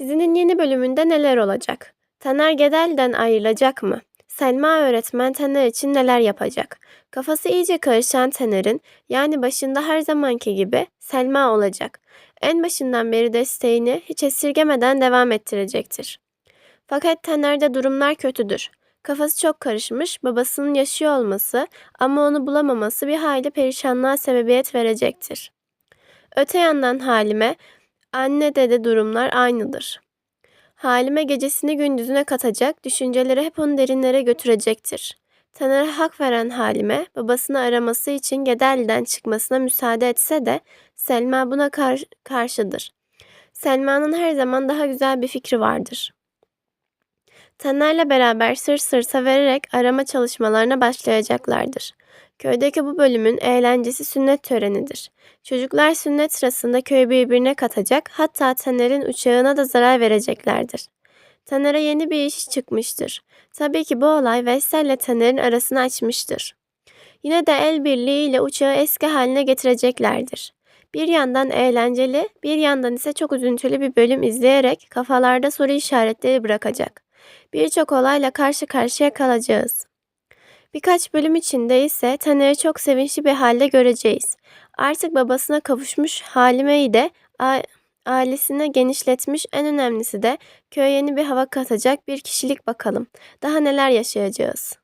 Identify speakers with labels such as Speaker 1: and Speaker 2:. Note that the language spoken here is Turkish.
Speaker 1: Dizinin yeni bölümünde neler olacak? Taner Gedel'den ayrılacak mı? Selma öğretmen Taner için neler yapacak? Kafası iyice karışan Taner'in yani başında her zamanki gibi Selma olacak. En başından beri desteğini hiç esirgemeden devam ettirecektir. Fakat Taner'de durumlar kötüdür. Kafası çok karışmış, babasının yaşıyor olması ama onu bulamaması bir hayli perişanlığa sebebiyet verecektir. Öte yandan Halime, anne dede durumlar aynıdır. Halime gecesini gündüzüne katacak, düşünceleri hep onu derinlere götürecektir. Taner'e hak veren Halime, babasını araması için Gedelli'den çıkmasına müsaade etse de Selma buna kar- karşıdır. Selma'nın her zaman daha güzel bir fikri vardır. Taner'le beraber sır sırta vererek arama çalışmalarına başlayacaklardır. Köydeki bu bölümün eğlencesi sünnet törenidir. Çocuklar sünnet sırasında köyü birbirine katacak, hatta Taner'in uçağına da zarar vereceklerdir. Taner'e yeni bir iş çıkmıştır. Tabii ki bu olay Veysel ile Taner'in arasını açmıştır. Yine de el birliğiyle uçağı eski haline getireceklerdir. Bir yandan eğlenceli, bir yandan ise çok üzüntülü bir bölüm izleyerek kafalarda soru işaretleri bırakacak. Birçok olayla karşı karşıya kalacağız. Birkaç bölüm içinde ise Taner'i çok sevinçli bir halde göreceğiz. Artık babasına kavuşmuş Halime'yi de ailesine genişletmiş en önemlisi de köye yeni bir hava katacak bir kişilik bakalım. Daha neler yaşayacağız.